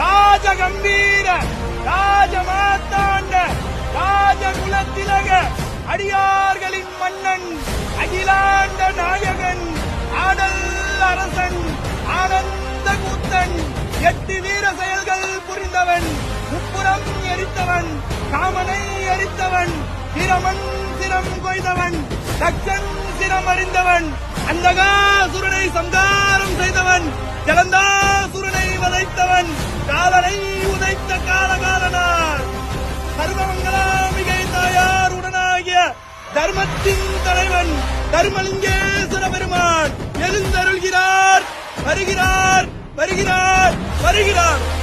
ராஜ கம்பீர ராஜ மாத்தாண்ட ராஜ குலத்திலக அடியார்களின் மன்னன் அகிலாண்ட நாயகன் ஆடல் அரசன் ஆனந்த கூத்தன் எட்டு வீர செயல்கள் புரிந்தவன் முப்புறம் எரித்தவன் காமனை எரித்தவன் சிரமன் சிரம் கொய்தவன் தக்கன் சிரம் அறிந்தவன் அந்தகாசுரனை சம் தர்மத்தின் தலைவன் தர்மலிங்கேஸ்வர பெருமான் எழுந்தருள்கிறார் வருகிறார் வருகிறார் வருகிறார்.